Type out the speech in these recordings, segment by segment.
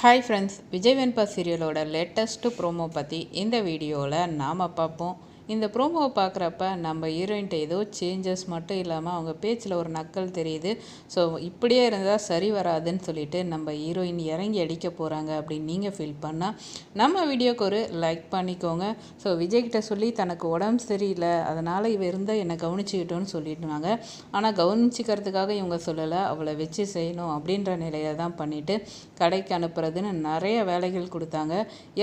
Hi friends Vijay Venba சீரியலோட latest promo பற்றி இந்த வீடியோவில் நாம் பார்ப்போம். இந்த ப்ரோமோவை பார்க்குறப்ப நம்ம ஹீரோயின்ட்ட ஏதோ சேஞ்சஸ் மட்டும் இல்லாமல் அவங்க பேச்சில் ஒரு நக்கல் தெரியுது. ஸோ இப்படியே இருந்தால் சரி வராதுன்னு சொல்லிட்டு நம்ம ஹீரோயின் இறங்கி அடிக்க போகிறாங்க அப்படின்னு நீங்கள் ஃபீல் பண்ணால் நம்ம வீடியோக்கு ஒரு லைக் பண்ணிக்கோங்க. ஸோ விஜய்கிட்ட சொல்லி தனக்கு உடம்பு சரியில்லை. அதனால் இவ இருந்தால் என்னை கவனிச்சுக்கிட்டோன்னு சொல்லிட்டுனாங்க ஆனால் கவனிச்சிக்கிறதுக்காக இவங்க சொல்லலை. அவளை வச்சு செய்யணும் அப்படின்ற நிலையை தான் பண்ணிவிட்டு கடைக்கு அனுப்புறதுன்னு நிறைய வேலைகள் கொடுத்தாங்க.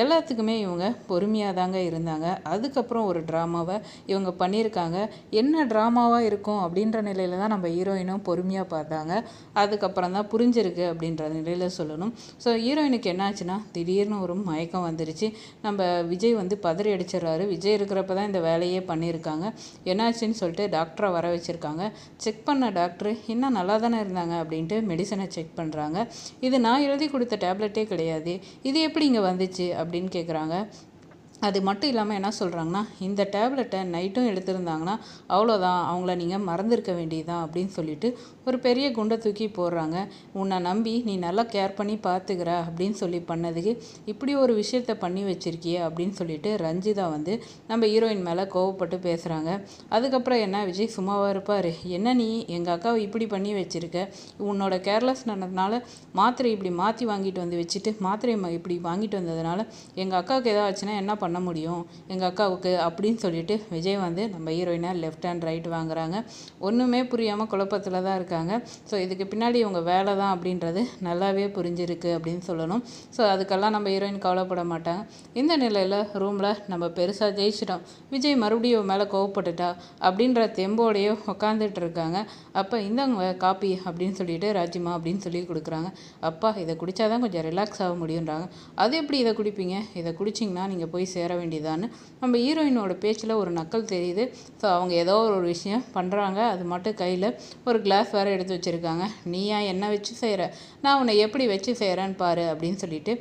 எல்லாத்துக்குமே இவங்க பொறுமையாக தாங்க இருந்தாங்க. அதுக்கப்புறம் ஒரு ட்ராமாவை இவங்க பண்ணியிருக்காங்க. என்ன ட்ராமாவாக இருக்கும் அப்படின்ற நிலையில் தான் நம்ம ஹீரோயினும் பொறுமையாக பார்த்தாங்க. அதுக்கப்புறம் தான் புரிஞ்சிருக்கு அப்படின்ற நிலையில் சொல்லணும். ஸோ ஹீரோயினுக்கு என்னாச்சுன்னா திடீர்னு ஒரு மயக்கம் வந்துருச்சு. நம்ம விஜய் வந்து பதறி அடிச்சிடறாரு. விஜய் இருக்கிறப்ப தான் இந்த வேலையே பண்ணியிருக்காங்க. என்னாச்சுன்னு சொல்லிட்டு டாக்டரை வர வச்சுருக்காங்க. செக் பண்ண டாக்டர் இன்னும் நல்லா தானே இருந்தாங்க அப்படின்ட்டு மெடிசனை செக் பண்ணுறாங்க இது நான் எழுதி கொடுத்த டேப்லெட்டே கிடையாது. இது எப்படி இங்கே வந்துச்சு அப்படின்னு கேட்குறாங்க அது மட்டும் இல்லாமல் என்ன சொல்கிறாங்கன்னா இந்த டேப்லெட்டை நைட்டும் எடுத்திருந்தாங்கன்னா அவ்வளோதான் அவங்கள நீங்கள் மறந்துருக்க வேண்டியதான் அப்படின்னு சொல்லிட்டு ஒரு பெரிய குண்டை தூக்கி போடுறாங்க. உன்னை நம்பி நீ நல்லா கேர் பண்ணி பார்த்துக்கிற அப்படின்னு சொல்லி பண்ணதுக்கு இப்படி ஒரு விஷயத்த பண்ணி வச்சிருக்கியே அப்படின்னு சொல்லிட்டு ரஞ்சிதா வந்து நம்ம ஹீரோயின் மேலே கோவப்பட்டு பேசுகிறாங்க அதுக்கப்புறம் என்ன விஜய் சும்மாவாக இருப்பார்? என்ன நீ எங்கள் அக்காவை இப்படி பண்ணி வச்சுருக்க? உன்னோட கேர்லெஸ் நடந்ததுனால மாத்திரை இப்படி மாற்றி வாங்கிட்டு வந்து வச்சுட்டு மாத்திரை இப்படி வாங்கிட்டு வந்ததுனால எங்கள் அக்காவுக்கு ஏதாச்சுன்னா என்ன பண்ண பண்ண முடியும். எங்கள் அக்காவுக்கு அப்படின்னு சொல்லிட்டு விஜய் வந்து நம்ம ஹீரோயினை லெஃப்ட் அண்ட் ரைட் வாங்குறாங்க. ஒன்றுமே புரியாமல் குழப்பத்தில் தான் இருக்காங்க. ஸோ இதுக்கு பின்னாடி இவங்க வேலை தான் அப்படின்றது நல்லாவே புரிஞ்சிருக்கு அப்படின்னு சொல்லணும். ஸோ அதுக்கெல்லாம் நம்ம ஹீரோயின் கவலைப்பட மாட்டாங்க. இந்த நிலையில் ரூமில் நம்ம பெருசாக ஜெயிச்சிட்டோம். விஜய் மறுபடியும் மேலே கோவப்பட்டுட்டா அப்படின்ற தெம்போடையே உட்காந்துட்டு இருக்காங்க. அப்போ இந்தாங்க காப்பி அப்படின்னு சொல்லிட்டு ராஜிமா அப்படின்னு சொல்லி கொடுக்குறாங்க. அப்பா இதை குடித்தாதான் கொஞ்சம் ரிலாக்ஸ் ஆக முடியுன்றாங்க அது எப்படி இதை குடிப்பீங்க? இதை குடிச்சிங்கன்னா நீங்கள் போய் சேர வேண்டியதான்னு. நம்ம ஹீரோயினோட பேச்சில் ஒரு நக்கல் தெரியுது. ஸோ அவங்க ஏதோ ஒரு விஷயம் பண்ணுறாங்க அது மட்டும் கையில் ஒரு கிளாஸ் வேறு எடுத்து வச்சுருக்காங்க. நீயா என்ன வச்சு செய்கிற நான் உன்னை எப்படி வச்சு செய்கிறேன்னு பாரு அப்படின்னு சொல்லிட்டு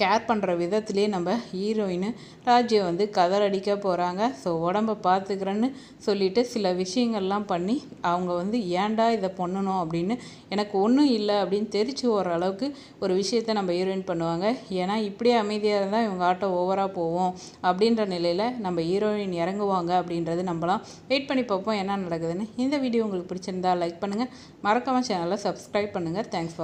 கேர் பண்ணுற விதத்துலேயே நம்ம ஹீரோயின் ராஜ்யை வந்து கதறடிக்க போகிறாங்க ஸோ உடம்ப பார்த்துக்கிறேன்னு சொல்லிட்டு சில விஷயங்கள்லாம் பண்ணி அவங்க வந்து ஏன்டா இதை பண்ணணும் அப்படின்னு எனக்கு ஒன்றும் இல்லை அப்படின்னு தெரிச்சு ஓடுற அளவுக்கு ஒரு விஷயத்த நம்ம ஹீரோயின் பண்ணுவாங்க. ஏன்னா இப்படியே அமைதியாக இருந்தால் இவங்க ஆட்டோ ஓவராக போவோம் அப்படின்ற நிலையில் நம்ம ஹீரோயின் இறங்குவாங்க அப்படின்றது நம்மளாம் வெயிட் பண்ணி பார்ப்போம் என்ன நடக்குதுன்னு. இந்த வீடியோ உங்களுக்கு பிடிச்சிருந்தா லைக் பண்ணுங்கள் மறக்காமல் சேனலை சப்ஸ்கிரைப் பண்ணுங்கள் தேங்க்ஸ் ஃபார்